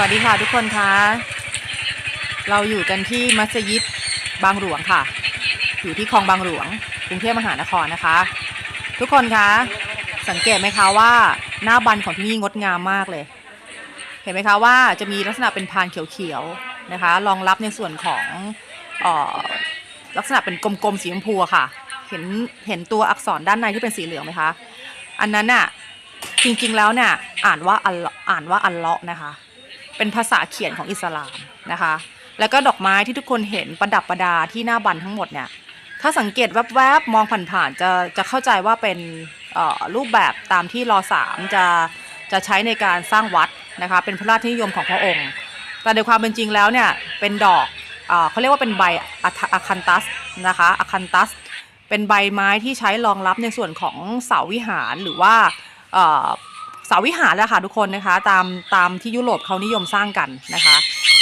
วัสดีค่ะทุกคนคะ เราอยู่กันที่มัสยิดบางหลวงค่ะ อยู่ที่คลองบางหลวงกรุงเทพมหานครนะคะ ทุกคนคะสังเกตไหมคะว่าหน้าบันของที่นี่งดงามมากเลย เห็นไหมคะว่าจะมีลักษณะเป็นพานเขียวๆนะคะรองรับในส่วนของออลักษณะเป็นกลมๆสีชมพูค่ะ เห็นเห็นตัวอักษรด้านในที่เป็นสีเหลืองไหมคะ อันนั้นน่ะจริงๆแล้วเนี่ยอ่านว่าอัลอ่านว่าอัลเลาะนะคะ เป็นภาษาเขียนของอิสลามนะคะ แล้วก็ดอกไม้ที่ทุกคนเห็นประดับประดาที่หน้าบันทั้งหมดเนี่ยถ้าสังเกตแวบๆมองผ่านๆจะจะเข้าใจว่าเป็นรูปแบบตามที่รอสามจะจะใช้ในการสร้างวัดนะคะเป็นพระราชนิยมของพระองค์ แต่ในความเป็นจริงแล้วเนี่ยเป็นดอกเอ่อเขาเรียกว่าเป็นใบอะอะคันตัสนะคะอะคันตัสเป็นใบไม้ที่ใช้รองรับในส่วนของเสาวิหารหรือว่า เสาวิหารแหละค่ะทุกคนนะคะ ตามตามที่ยุโรปเขานิยมสร้างกันนะคะ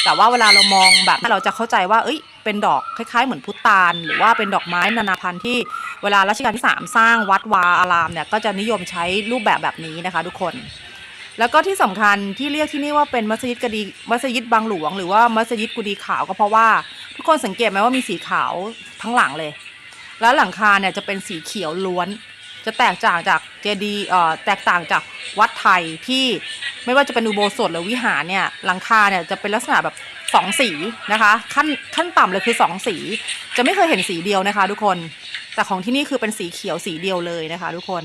แต่ว่าเวลาเรามองแบบเราจะเข้าใจว่า เอ้ย เป็นดอกคล้ายๆ เหมือนพุตานหรือว่าเป็นดอกไม้นานาพันธุ์ที่เวลารัชกาลที่ 3 สร้างวัดวาอารามเนี่ยก็จะนิยมใช้รูปแบบแบบนี้นะคะ ทุกคนแล้วก็ที่สำคัญที่เรียกที่นี่ว่าเป็นมัสยิดกดีมัสยิดบางหลวง หรือว่ามัสยิดกุดีขาวก็เพราะว่าทุกคนสังเกตไหมว่ามีสีขาวทั้งหลังเลย แล้วหลังคาเนี่ยจะเป็นสีเขียวล้วน จะแตกต่างจากเจดีย์เอ่อแตกต่างจากวัดไทยที่ไม่ว่าจะเป็นอุโบสถหรือวิหารเนี่ยหลังคาเนี่ยจะเป็นลักษณะแบบสองสีนะคะขั้นขั้นต่ำเลยคือสองสี จะไม่เคยเห็นสีเดียวนะคะทุกคน แต่ของที่นี่คือเป็นสีเขียวสีเดียวเลยนะคะ ทุกคน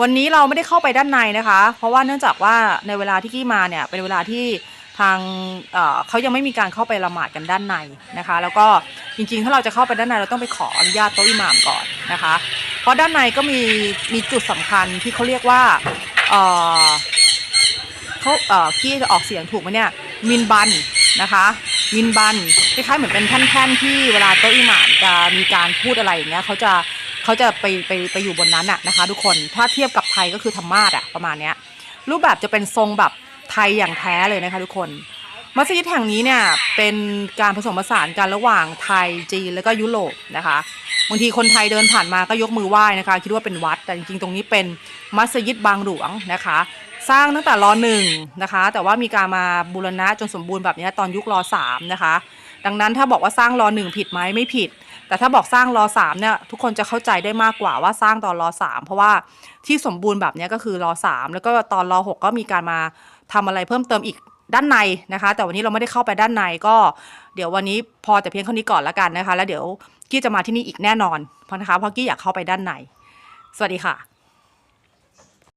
วันนี้เราไม่ได้เข้าไปด้านในนะคะ เพราะว่าเนื่องจากว่าในเวลาที่กี้มาเนี่ยเป็นเวลาที่ทางเเขายังไม่มีการเข้าไปละหมาดกันด้านในนะคะ แล้วก็จริงๆ ถ้าเราจะเข้าไปด้านในเราต้องไปขออนุญาตโต๊ะอิหม่ามก่อนนะคะ ราะด้านในก็มีมีจุดสำคัญที่เขาเรียกว่าเออเขาเออกี้จะออกเสียงถูกไหมเนี่ยมินบันนะคะมินบันคล้ายๆเหมือนเป็นแท่นๆที่เวลาโต๊ะอิหม่ามจะมีการพูดอะไรอย่างเงี้ยเขาจะเขาจะไปไปไปอยู่บนนั้นอะนะคะ ทุกคนถ้าเทียบกับไทยก็คือธรรมาสอะประมาณเนี้ยรูปแบบจะเป็นทรงแบบไทยอย่างแท้เลยนะคะ ทุกคน มัสยิดแห่งนี้เนี่ยเป็นการผสมผสานกันระหว่างไทยจีนแล้วก็ยุโรปนะคะบางทีคนไทยเดินผ่านมาก็ยกมือไหว้นะคะ คิดว่าเป็นวัดแต่จริงๆ ตรงนี้เป็นมัสยิดบางหลวงนะคะ สร้างตั้งแต่รอหนึ่งนะคะ แต่ว่ามีการมาบูรณะจนสมบูรณ์แบบนี้ตอนยุครอสามนะคะ ดังนั้นถ้าบอกว่าสร้างรอหนึ่งผิดไหมไม่ผิด แต่ถ้าบอกสร้างรอสามเนี่ยทุกคนจะเข้าใจได้มากกว่าว่าสร้างตอนรอสามเพราะว่าที่สมบูรณ์แบบนี้ก็คือรอสามแล้วก็ตอนรอหกก็มีการมาทำอะไรเพิ่มเติมอีก ด้านในนะคะ แต่วันนี้เราไม่ได้เข้าไปด้านในก็เดี๋ยววันนี้พอแต่เพียงเท่านี้ก่อนละกันนะคะ แล้วเดี๋ยวกี้จะมาที่นี่อีกแน่นอนเพราะนะคะเพราะกี้อยากเข้าไปด้านใน สวัสดีค่ะ